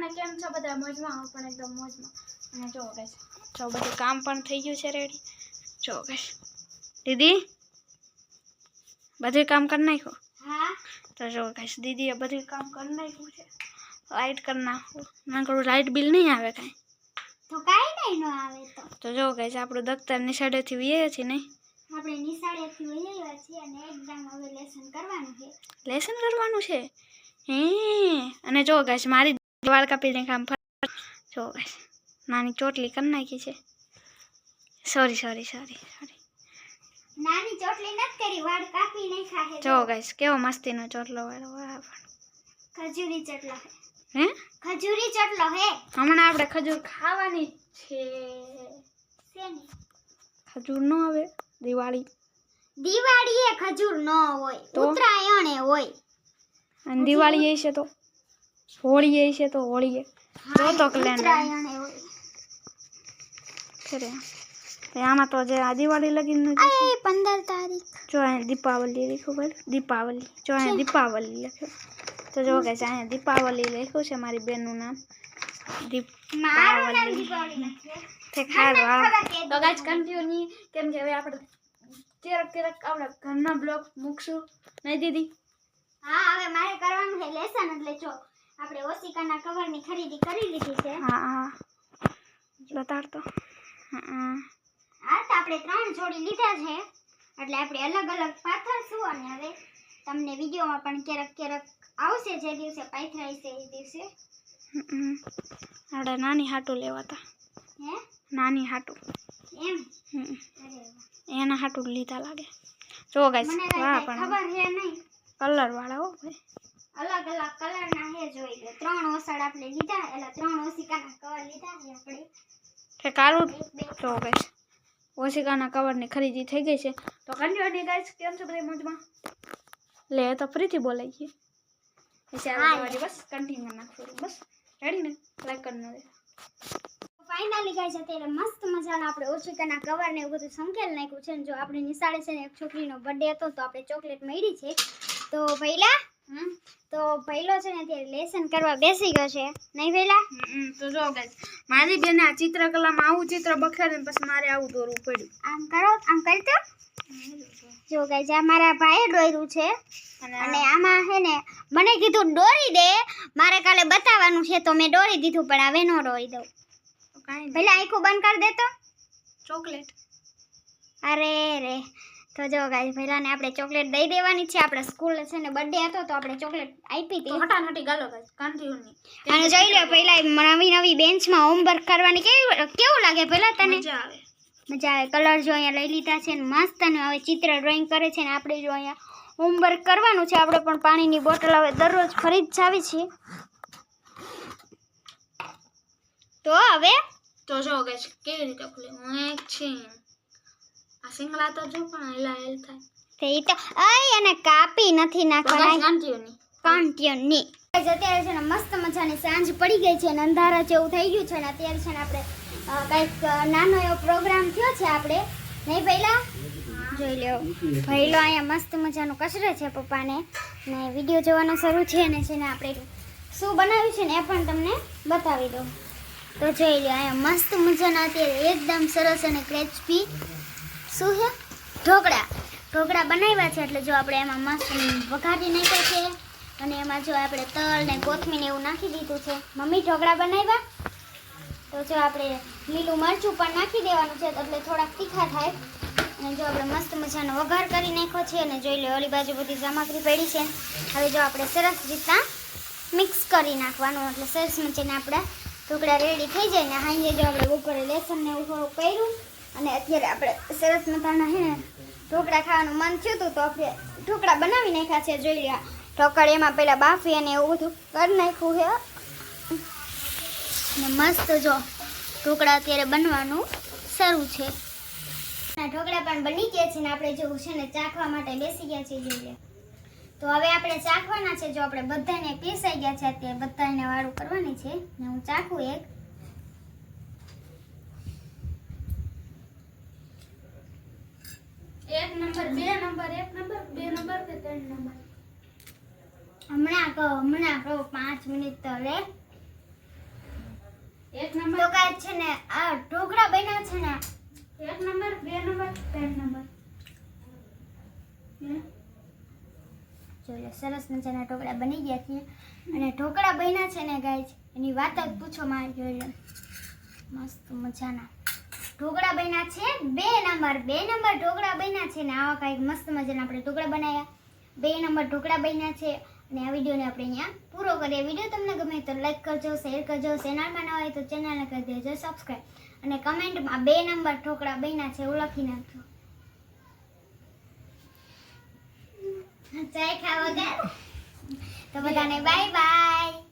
અને કેમ છો બધા? મોજમાં? હું પણ એકદમ મોજમાં. અને જો ગાઈસ જો બધું કામ પણ થઈ ગયું છે રેડી જો ગાઈસ દીદી બધું કામ કરી નાખ્યું? હા. તો જો ગાઈસ દીદીએ બધું કામ કરી નાખ્યું છે. લાઇટ કરી નાખું. ના કરું લાઇટ બિલ નહીં આવે કાંઈ. તો કાંઈ નહીં ન આવે તો. તો જો ગાઈસ આપણું દફતર નિશાળેથી વીએ છીએ નહીં આપણે નિશાળેથી વહી છીએ અને એક્ઝામ હવે લેસન કરવાનું છે. લેસન કરવાનું છે? હે. અને જો ગાઈસ મારી વાળ કાપીને કામ ફર- જો નાની ચોટલી કરી નાખી છે. સોરી સોરી સોરી સોરી નાની ચોટલી નથી કરી વાળ કાપી નાખ્યા છે જો. ગાઈસ કેવો મસ્તીનો ચોટલો વાળો વાહ ખજૂરી ચટલો હે. હે? ખજૂરી ચટલો હે. હમણાં આપણે ખજૂર ખાવાની છે. શેની ખજૂર નો આવે દિવાળી. એ ખજૂર નો હોય? ઉત્તરાયણે હોય. અને દિવાળી એ છે તો? હોળી એ છે તો હોળી તો તો calendar. ઉત્તરાયણે હોય. ખરે આમાં તો જે આ દિવાળી લગીને પંદર તારીખ. જો અહીંયા દીપાવલી લખ્યું ભાઈ દીપાવલી. જો અહીંયા દીપાવલી લખ્યું. તો જો કે અહીંયા દીપાવલી લખ્યું છે મારી બેનનું નામ. નામ દીપાવલી. કેમ કે હવે આપણે ઘરના બ્લોક મૂકશું. નહીં દીદી? હા હવે મારે કરવાનું છે લેસન એટલે જો. આપણે ઓશિકાના કવરની ખરીદી કરી લીધી છે. હા હા. બતાડ તો હા હા તો આપણે ત્રણ જોડી લીધા છે. એટલે આપણે અલગ અલગ પાથરશું અને હવે તમને વિડીયોમાં પણ ક્યારેક ક્યારેક આવશે જે દિવસે પાથરાય છે એ દિવસે. આપણે નાની હાટું લેવાતા. હે? નાની હાટું. એમ? એના હાટું લીધા લાગે. જો ગાઈસ વાહ પણ. ખબર છે નહીં. કલર વાળા હો ભાઈ. અલગ અલગ કલરના જોઈ લો. ત્રણ ઓસડ આપણે લીધા એટલે ત્રણ ઓશિકાના કવર લીધા છે આપણે. કે કાળું એક ગાઈસ ઓશિકાના કવરની ખરીદી થઈ ગઈ છે. તો કન્ટિન્યુ ગાઈસ કેમ છો બધા મોજમાં? લે તો ફરીથી બોલાઈ એસે બસ કન્ટિન્યુ નાખશું બસ રેડી ને? લાઈક કરી નાખે. ફાઇનલી ગાઈસ અત્યારે મસ્ત મજાના આપણે ઓશિકાના કવર ને એવું બધું સંકેલ નાખ્યું છે. જો આપણે નિશાળે છે ને એક છોકરીનો બર્થડે હતો તો આપણે ચોકલેટ મળી છે. તો પહેલા તો પહેલો છે ને અત્યારે લેસન કરવા બેસી ગયો છે. નહીં પહેલા? તો જો ગાઈસ મારી બેન આ ચિત્રકલામાં આવું ચિત્ર બખાડીને પછી મારે આવું દોરવું પડ્યું. આમ કરો આમ કરી દો. જો ગાઈસ આ મારા ભાઈએ દોર્યું છે અને આમાં છે ને મને કીધું દોરી દે મારે કાલે બતાવવાનું છે તો મેં દોરી દીધું પણ હવે ન દોરી દઉં. પહેલા આખું બંધ કરી દેતો ચોકલેટ. અરે રે તો જો ગાઈસ પહેલા આપણે ચોકલેટ દઈ દેવાની છે. આપણે સ્કૂલ છે ને બર્થડે હતો તો આપણે ચોકલેટ આપી હતી. હટાનટી ગાલો ગાઈસ કન્ટિન્યુ અને જોઈ લો પહેલા નવી નવી બેન્ચમાં હોમવર્ક કરવાની કેવું કેવું લાગે પહેલા તને? મજા આવે. મજા આવે. કલર જો અહીંયા લઈ લીધા છે ને મસ્ત અને હવે ચિત્ર ડ્રોઈંગ કરે છે ને આપણે જો અહીંયા હોમવર્ક કરવાનું છે. આપણે પણ પાણીની બોટલ હવે દરરોજ ફરી જ જાવી છીએ. તો હવે? તો જો ગાઈસ કેવી રીતે ખુલે? છે. આ સિંગલા તો જો પણ હેલા એલ થાય. તે ઈ તો અય અને કાપી નથી નાખવાના. કન્ટિન્યુ કાંટિયનની અત્યારે છે ને મસ્ત મજાની સાંજ પડી ગઈ છે ને અંધારા જેવું થઈ ગયું છે ને અત્યારે છે ને આપણે કંઈક નાનો એવો પ્રોગ્રામ થયો છે આપણે. નહીં પહેલા જોઈ લો પહેલો અહીંયા મસ્ત મજાનું કચરે છે પપ્પાને. ને વીડિયો જોવાનો શરૂ છે ને છે ને આપણે શું બનાવ્યું છે ને એ પણ તમને બતાવી દઉં. તો જોઈ લો અહીંયા મસ્ત મજાના અત્યારે એકદમ સરસ અને ક્રેસ્પી શું છે? ઢોકળા. ઢોકળા બનાવ્યા છે એટલે જો આપણે એમાં મસ્ત વઘારી નાખ્યા છે અને એમાં જો આપણે તલ ને કોથમીર એવું નાખી દીધું છે. મમ્મી, ઢોકળા બનાવ્યા? તો જો આપણે લીલું મરચું પણ નાખી દેવાનું છે એટલે થોડાક તીખા થાય. અને જો આપણે મસ્ત મજાનો વઘાર કરી નાખ્યો છે અને જોઈ લો ઓલી બાજુ બધી સામગ્રી પડી છે. હવે જો આપણે સરસ રીતના મિક્સ કરી નાખવાનું એટલે સરસ મજાને આપણા ઢોકળા રેડી થઈ જાય ને હાંજે જો આપણે ઉપર લેસન ને એવું થોડું કર્યું અને અત્યારે આપણે સરસ મજાના હે ઢોકળા ખાવાનું મન થયું હતું તો આપણે ઢોકળા બનાવી નાખ્યા છે, જોઈ લ્યા. ઢોકળ એમાં પહેલાં બાફી અને એવું બધું કરી નાખ્યું છે. ને મસ્ત જો ઢોકળા અત્યારે બનવાનું શરૂ છે. અને ઢોકળા પણ બની ગયા છે ને આપણે જેવું છે ને ચાખવા માટે બેસી ગયા છે જોઈ લે તો હવે આપણે ચાખવાના છે, જો આપણે બધાને પીસાઈ ગયા છે, અત્યારે બધાને વાળું કરવાની છે. ને હું ચાખું એક એક નંબર બે નંબર એક નંબર બે નંબર કે ત્રણ નંબર? હમણાં કહો હમણાં કહો પાંચ મિનિટ તો લે એક તો કાંઈ છે ને આ ઢોકળા બન્યા છે ને. એક નંબર બે નંબર ત્રણ નંબર? જોઈ લો સરસ મજાના ઢોકળા બની ગયા છે. અને ઢોકળા બન્યા છે ને ગાય એની વાત જ પૂછો મારે જોઈ લો. મસ્ત મજાના. ઢોકળા બન્યા છે બે નંબર બે નંબર ઢોકળા બન્યા છે ને આવા કાંઈક મસ્ત મજાના આપણે ઢોકળા બનાવ્યા બે નંબર ઢોકળા બન્યા છે અને આ વિડીયોને આપણે અહીંયા પૂરો કરીએ. વીડિયો તમને ગમે તો લાઈક કરજો શેર કરજો ચેનલમાં ન હોય તો ચેનલને કરી દેજો સબસ્ક્રાઈબ અને કમેન્ટમાં બે નંબર ઢોકળા બન્યા છે એવું લખી નાખજો. ચાય ખાવા ગયા તો બધાને બાય બાય